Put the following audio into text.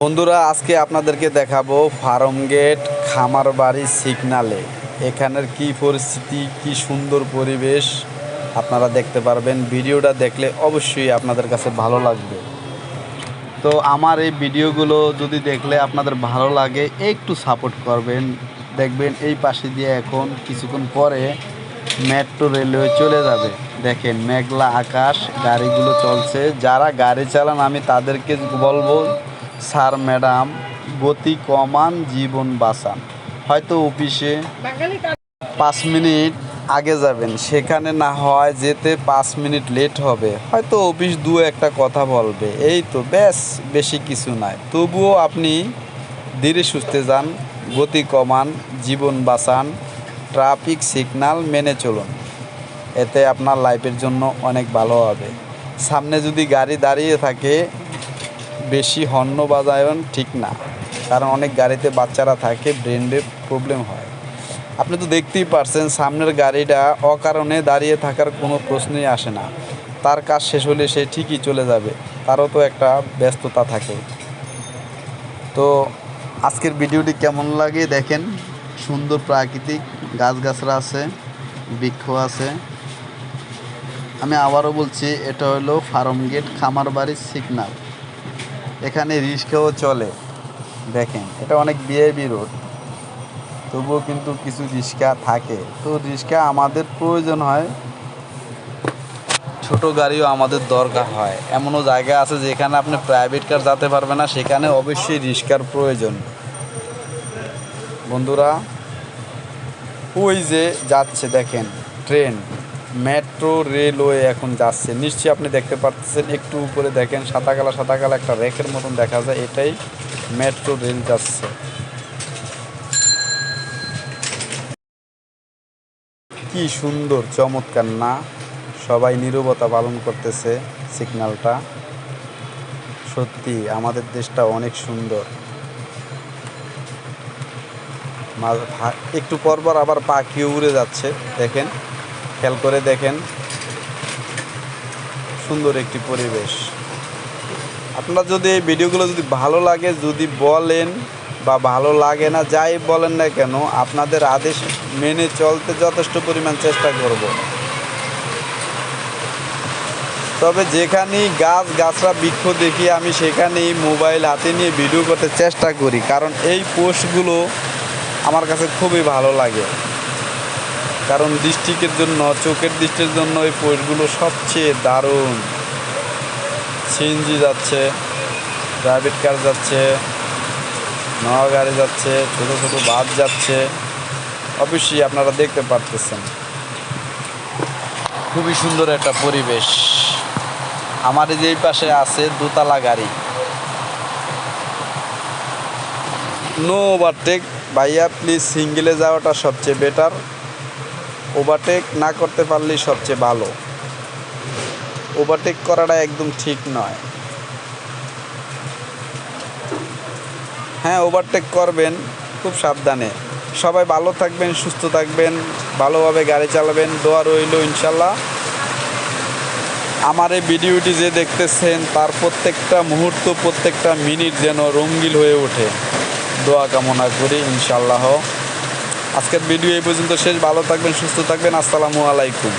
বন্ধুরা, আজকে আপনাদেরকে দেখাবো ফার্ম গেট খামার বাড়ি সিগনালে। এখানের কি পরিস্থিতি, কি সুন্দর পরিবেশ আপনারা দেখতে পারবেন। ভিডিওটা দেখলে অবশ্যই আপনাদের কাছে ভালো লাগবে। তো আমার এই ভিডিওগুলো যদি দেখলে আপনাদের ভালো লাগে, একটু সাপোর্ট করবেন। দেখবেন এই পাশে দিয়ে এখন কিছুক্ষণ পরে মেট্রো রেলওয়ে চলে যাবে। দেখেন মেঘলা আকাশ, গাড়িগুলো চলছে। যারা গাড়ি চালান, আমি তাদেরকে বলব স্যার ম্যাডাম গতি কমান জীবন বাঁচান। হয়তো অফিসে পাঁচ মিনিট আগে যাবেন সেখানে না হয় যেতে পাঁচ মিনিট লেট হবে। হয়তো অফিস দু একটা কথা বলবে। এই তো ব্যাস বেশি কিছু নয় তবুও আপনি ধীরে সুস্থে যান গতি কমান জীবন বাঁচান ট্রাফিক সিগন্যাল মেনে চলুন। এতে আপনার লাইফের জন্য অনেক ভালো হবে। সামনে যদি গাড়ি দাঁড়িয়ে থাকে বেশি হর্ন বাজায়ন ঠিক না। কারণ অনেক গাড়িতে বাচ্চারা থাকে, ব্রেনের প্রবলেম হয়। আপনি তো দেখতেই পারছেন, সামনের গাড়িটা অকারণে দাঁড়িয়ে থাকার কোনো প্রশ্নই আসে না। তার কাজ শেষ হলে সে ঠিকই চলে যাবে, তারও তো একটা ব্যস্ততা থাকে। তো আজকের ভিডিওটি কেমন লাগে দেখেন, সুন্দর প্রাকৃতিক গাছগাছরা আছে, বৃক্ষ আছে। আমি আবারও বলছি, এটা হলো ফার্ম গেট খামার বাড়ির সিগনাল এখানে রিক্সাও চলে। দেখেন, এটা অনেক বিএবি রোড তবুও কিন্তু কিছু রিক্সা থাকে। তো রিক্সা আমাদের প্রয়োজন হয়, ছোট গাড়িও আমাদের দরকার হয়। এমনও জায়গা আছে যেখানে আপনি প্রাইভেট কার যেতে পারবে না, সেখানে অবশ্যই রিক্সার প্রয়োজন। বন্ধুরা, ওই যে যাচ্ছে, দেখেন ট্রেন মেট্রো রেলওয়ে এখন যাচ্ছে। নিশ্চয়ই আপনি দেখতে পাচ্ছেন, একটু উপরে দেখেন সাদা কালা সাদা কালা একটা রেকের মতন দেখা যায়, এটাই মেট্রো রেল যাচ্ছে। কি সুন্দর, চমৎকার, না? সবাই নীরবতা পালন করতেছে সিগন্যালটা। সত্যি, আমাদের দেশটা অনেক সুন্দর। একটু পর পর আবার পাখি উড়ে যাচ্ছে, দেখেন। খেয়াল করে দেখেন। সুন্দর একটি পরিবেশ। আপনার যদি এই ভিডিওগুলো যদি ভালো লাগে, যদি বলেন বা ভালো লাগে না, যাই বলেন না কেন, আপনাদের আদেশ মেনে চলতে যথেষ্ট পরিমাণ চেষ্টা করব। তবে যেখানেই গাছ গাছরা বৃক্ষ দেখি, আমি সেখানেই মোবাইল হাতে নিয়ে ভিডিও করতে চেষ্টা করি, কারণ এই পোস্টগুলো আমার কাছে খুবই ভালো লাগে। কারণ ডিস্ট্রিক্টের জন্য, চোখের দৃষ্টির জন্য এই পোস্টগুলো সবচেয়ে দারুণ। সিএনজি যাচ্ছে প্রাইভেট কার যাচ্ছে নয়া গাড়ি যাচ্ছে, ছোটো ছোটো বাস যাচ্ছে। অবশ্যই আপনারা দেখতে পারতেছেন। খুবই সুন্দর একটা পরিবেশ। আমার যে পাশে আছে দোতলা গাড়ি। নো ওভারটেক ভাইয়া প্লিজ সিঙ্গেলে যাওয়াটা সবচেয়ে বেটার ওভারটেক না করতে পারলেই সবচেয়ে ভালো। ওভারটেক করাটা একদম ঠিক নয়। হ্যাঁ ওভারটেক করবেন, খুব সাবধানে। সবাই ভালো থাকবেন, সুস্থ থাকবেন, ভালোভাবে গাড়ি চালাবেন, দোয়া রইল ইনশাল্লাহ। আমার এই ভিডিওটি যে দেখতেছেন, তার প্রত্যেকটা মুহূর্ত, প্রত্যেকটা মিনিট যেন রঙ্গিল হয়ে ওঠে। দোয়া কামনা করি, ইনশাল্লাহ। আজকের ভিডিও এই পর্যন্ত শেষ। ভালো থাকবেন সুস্থ থাকবেন। আসসালামু আলাইকুম।